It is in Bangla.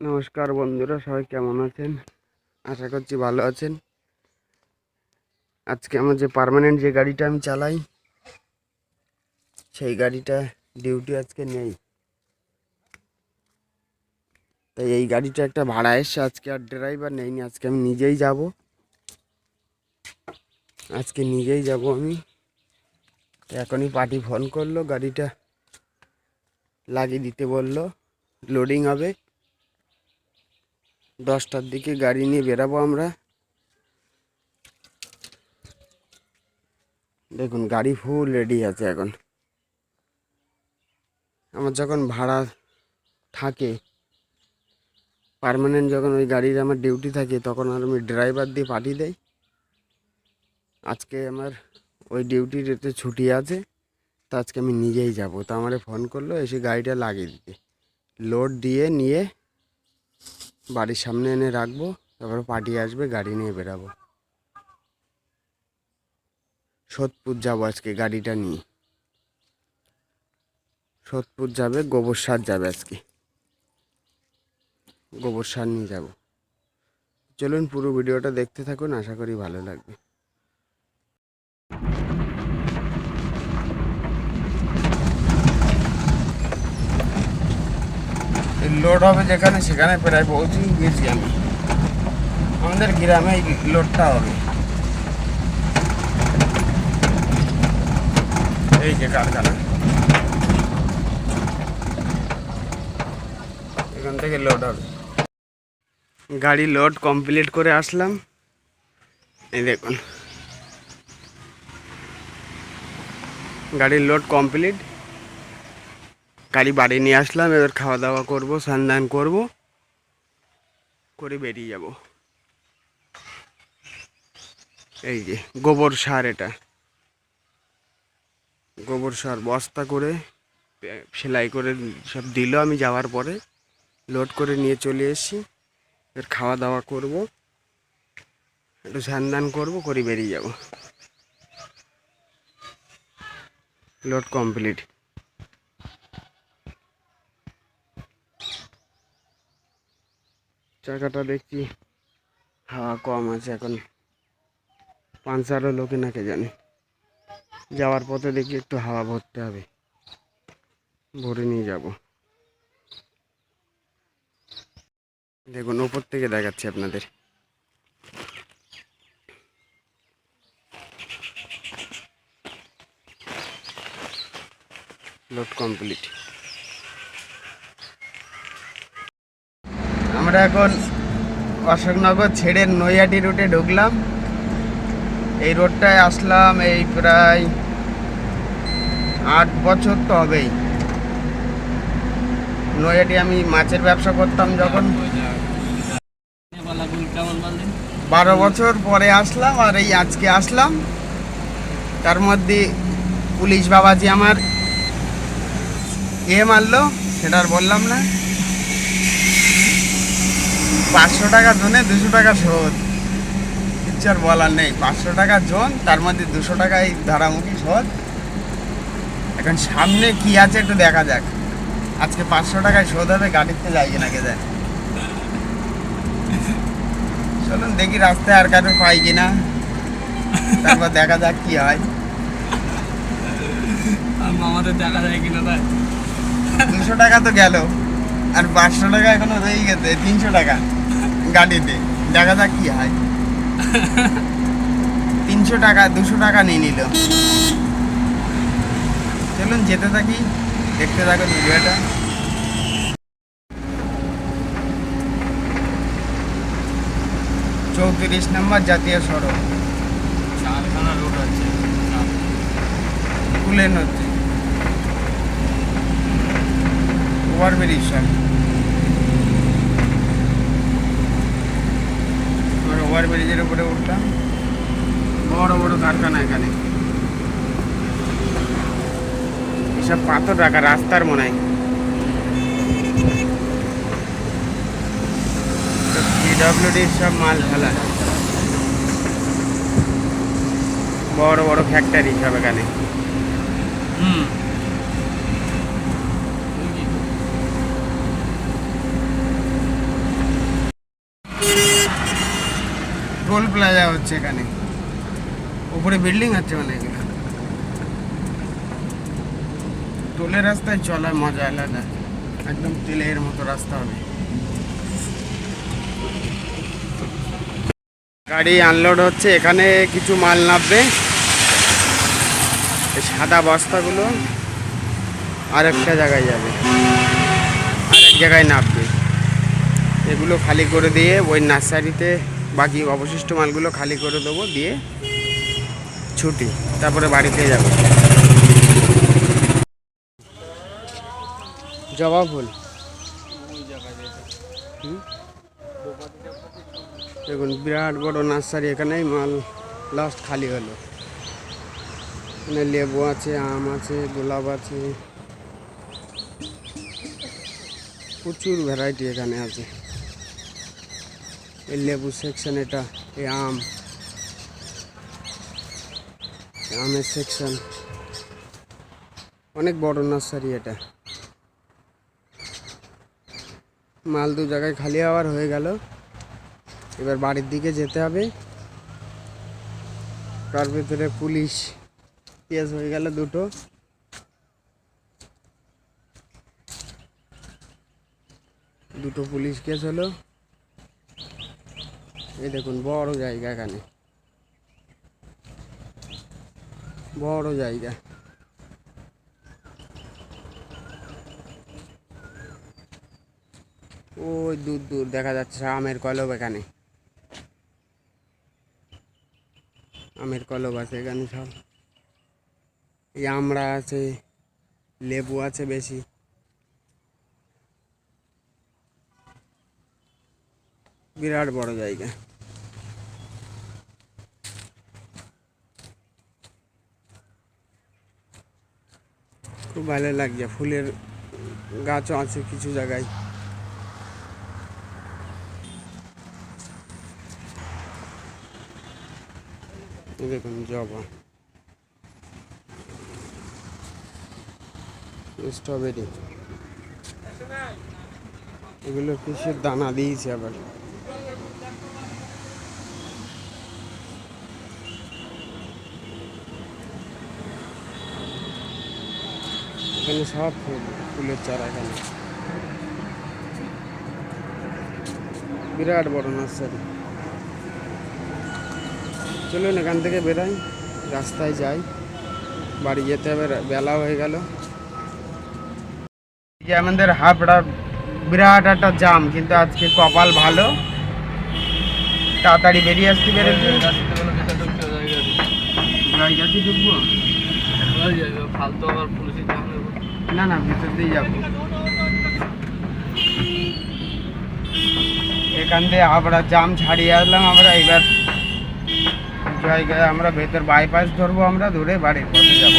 নমস্কার বন্ধুরা, সবাই কেমন আছেন? আশা করছি ভালো আছেন। আজকে আমার যে পার্মানেন্ট যে গাড়িটা আমি চালাই, সেই গাড়িটা ডিউটি আজকে নেই। তাই এই গাড়িটা একটা ভাড়া এসছে, আজকে আর ড্রাইভার নেইনি, আজকে আমি নিজেই যাব। আজকে নিজেই যাব আমি। এখনই পার্টি ফোন করল, গাড়িটা লাগিয়ে দিতে বলল লোডিং হবে। দশটার দিকে গাড়ি নিয়ে বেরাবো আমরা। দেখুন, গাড়ি ফুল রেডি আছে এখন। আমার যখন ভাড়া থাকে পার্মানেন্ট যখন ওই গাড়ির আমার ডিউটি থাকে, তখন আর আমি ড্রাইভার দিয়ে পাঠিয়ে দেয় আজকে আমার ওই ডিউটির এতে ছুটি আছে, তো আজকে আমি নিজেই যাব। তো আমারে ফোন করল, এসে গাড়িটা লাগিয়ে দিতে। লোড দিয়ে নিয়ে বাড়ির সামনে এনে রাখব, তারপরে পার্টি আসবে, গাড়ি নিয়ে বেরাবো। সোদপুর যাব আজকে গাড়িটা নিয়ে। সোদপুর যাবে, গোবর সার যাবে আজকে। গোবর সার নিয়ে যাব। চলুন পুরো ভিডিওটা দেখতে থাকুন, আশা করি ভালো লাগবে। লোড হবে যেখানে সেখানে প্রায় পৌঁছে গেছি আমি। আমাদের গ্রামে লোডটা হবে। এই যে কারখানা এখান থেকে লোড হবে। গাড়ি লোড কমপ্লিট করে আসলাম। এই দেখুন। গাড়ির লোড কমপ্লিট। গাড়ি বাড়ি নিয়ে আসলাম, এবার খাওয়া দাওয়া করব স্নান করব, করে বেরিয়ে যাব। এই যে, গোবর সার এটা। গোবর সার বস্তা করে সেলাই করে সব দিল আমি যাওয়ার পরে। লোড করে নিয়ে চলে এসেছি, এবার খাওয়া দাওয়া করব, একটু স্নান করব, করে বেরিয়ে যাব। Load complete. চাকাটা দেখছি হাওয়া কম আছে এখন। পাঞ্চারও লোকে নাকে জানে। যাওয়ার পথে দেখি একটু হাওয়া ভরতে হবে। ভরে নিয়ে যাব। দেখুন, ওপর থেকে দেখাচ্ছি আপনাদের। লোড কমপ্লিট আমরা এখন অশোকনগর ছেড়ে নৈয়াটি রুটে ঢুকলাম। এই রোডটায় আসলাম এই প্রায় আট বছর তো হবেই। নৈয়াটি আমি মাছের ব্যবসা করতাম যখন। বারো বছর পরে আসলাম আর এই আজকে আসলাম। তার মধ্যে পুলিশ বাবাজি আমার এ মারলো, সেটা আর বললাম না। পাঁচশো টাকা জোনে দুশো টাকা শোধ। কিচ্ছু আর বলার নেই। পাঁচশো টাকা জোন তার মধ্যে দুশো টাকা এই ধারামুখী শোধ। এখন সামনে কি আছে একটু দেখা যাক। আজকে পাঁচশো টাকায় শোধ হবে গাড়িতে যাই কিনা কে যায় চলুন দেখি রাস্তায় আর কারও পাই কিনা। তারপর দেখা যাক কি হয়। আমাদের দেখা যায় কিনা তাই? দুশো টাকা তো গেল। আর পাঁচশো টাকা এখনও রয়ে গেছে তিনশো টাকা। গাড়িতে। দেখা যাক কি হয়। তিনশো টাকা দুশো টাকা নিয়ে নিল। চলুন যেতে থাকি দেখতে থাকুন ভিডিওটা। চৌত্রিশ নম্বর জাতীয় সড়ক। চারখানা রোড আছে। কুলেন হচ্ছে ওভারব্রিজ সব আমরা ওভারব্রিজের উপরে উঠলাম। বড় বড় কারখানা এখানে। এসব পাথর রাখা রাস্তার মনে হয়। পিডব্লিউডির সব মাল ফেলা বড় বড় ফ্যাক্টরি সব এখানে। হুম। টোল প্লাজা হচ্ছে এখানে। উপরে বিল্ডিং আছে অনেকগুলো টোলের রাস্তায় চলার মজা আলাদা। একদম তেলের মতো রাস্তা হবে। গাড়ি আনলোড হচ্ছে, এখানে কিছু মাল নামবে। সাদা বস্তাগুলো আর একটা জায়গায় যাবে। আর এক জায়গায় নামবে। এগুলো খালি করে দিয়ে ওই নার্সারিতে বাকি অবশিষ্ট মালগুলো খালি করে দেবো, দিয়ে ছুটি, তারপরে বাড়িতে যাব। জবা ফুল। দেখুন, বিরাট বড় নার্সারি, এখানেই মাল লাস্ট খালি হলো। এখানে লেবু আছে, আম আছে, গোলাপ আছে। প্রচুর ভ্যারাইটি এখানে আছে। এই লেবু সেকশন এটা, এই আম। আমের সেকশন অনেক বড় নার্সারি এটা। মাল দু জায়গায় খালি আবার হয়ে গেল। এবার বাড়ির দিকে যেতে হবে। তার ভিতরে পুলিশ কেস হয়ে গেল দুটো। দুটো পুলিশ কেস হলো। এই দেখুন, বড় জায়গা এখানে। বড় জায়গা। ওই দূর দূর দেখা যাচ্ছে আমের কলব এখানে। আমের কলব আছে এখানে সব। এই আমড়া আছে, লেবু আছে বেশি। বিরাট বড় জায়গা। খুব ভালো লাগছে, ফুলের গাছও আছে কিছু জায়গায়। দেখুন জবা। স্ট্রবেরি। এগুলো কিসের দানা দিয়েছে আবার। এখানে সব ফুল ফুলের চারা এখানে। বিরাট বড় নার্সারি। চলুন এখান থেকে বেরাই রাস্তায় যাই। বাড়ি যেতে হবে বেলা হয়ে গেল। যে আমাদের হাবড়া বিরাট একটা জাম কিন্তু আজকে কপাল ভালো। তাড়াতাড়ি বেরিয়ে আসতে পেরেছি। গাড়ি। কাছে ঢুকবো? ফালতু আবার না না, ভিতর দিয়ে যাব। এখান দিয়ে আমরা জাম ছাড়িয়ে আসলাম আমরা, এবার জায়গায় আমরা ভেতর বাইপাস ধরবো আমরা, ধরে বাড়ির পথে যাব।